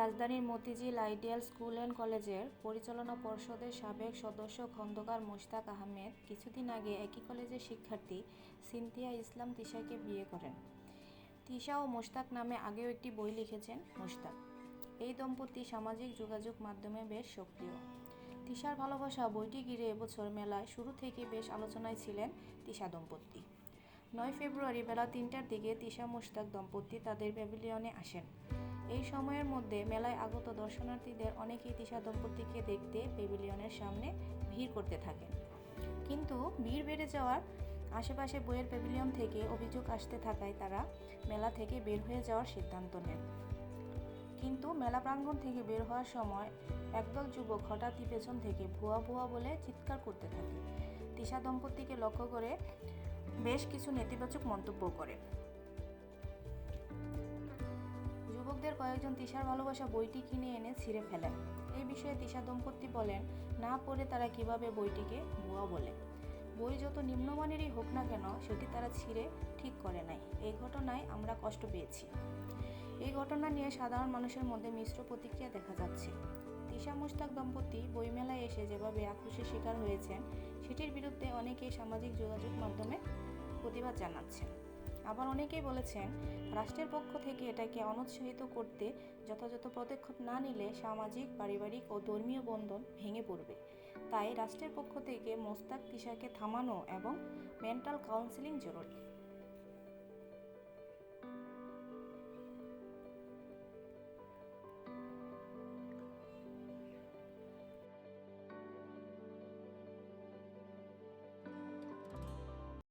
রাজধানীর Motijheel ideal school and কলেজের পরিচালনা পর্ষদের সাবেক সদস্য খন্দকার মোশতাক আহমেদ কিছুদিন আগে একই কলেজের শিক্ষার্থী সিনথিয়া ইসলাম তিশাকে বিয়ে করেন। তিশা ও মোশতাক নামে আগেও একটি বই লিখেছেন মোশতাক। এই দম্পতি সামাজিক যোগাযোগ মাধ্যমে বেশ সক্রিয়। তিশার ভালোবাসা বইটি ঘিরে এবছর মেলায় শুরু থেকে বেশ আলোচনায় ছিলেন তিশা দম্পতি। নয় ফেব্রুয়ারি বেলা তিনটার দিকে তিশা মোশতাক দম্পতি তাদের প্যাভিলিয়নে আসেন। এই সময়ের মধ্যে মেলায় আগত দর্শনার্থীদের অনেকেই তিশা দম্পতিকে দেখতে প্যাভিলিয়নের সামনে ভিড় করতে থাকেন। কিন্তু ভিড় বেড়ে যাওয়ার আশেপাশে বইয়ের প্যাভিলিয়ন থেকে অভিযোগ আসতে থাকায় তারা মেলা থেকে বের হয়ে যাওয়ার সিদ্ধান্ত নেন। কিন্তু মেলা প্রাঙ্গণ থেকে বের হওয়ার সময় একদল যুবক হঠাৎই পেছন থেকে ভুয়া ভুয়া বলে চিৎকার করতে থাকে। তিশা দম্পতিকে লক্ষ্য করে বেশ কিছু নেতিবাচক মন্তব্য করে। যুবকদের কয়েকজন তিশার ভালোবাসা বইটি কিনে এনে ছিঁড়ে ফেলেন। এই বিষয়ে তিশা দম্পতি বলেন, না পড়ে তারা কীভাবে বইটিকে ভুয়া বলে? বই যত নিম্নমানেরই হোক না কেন, সেটি তারা ছিঁড়ে ঠিক করে নাই। এই ঘটনায় আমরা কষ্ট পেয়েছি। এই ঘটনা নিয়ে সাধারণ মানুষের মধ্যে মিশ্র প্রতিক্রিয়া দেখা যাচ্ছে। তিশা মুশতাক দম্পতি বইমেলায় এসে যেভাবে আক্রোশের শিকার হয়েছেন, সেটির বিরুদ্ধে অনেকেই সামাজিক যোগাযোগ মাধ্যমে প্রতিবাদ জানাচ্ছেন। আবার অনেকেই বলেছেন, রাষ্ট্রের পক্ষ থেকে এটাকে অনুৎসাহিত করতে যথাযথ পদক্ষেপ না নিলে সামাজিক, পারিবারিক ও ধর্মীয় বন্ধন ভেঙে পড়বে। তাই রাষ্ট্রের পক্ষ থেকে মোস্তাক তিশাকে থামানো এবং মেন্টাল কাউন্সিলিং জরুরি।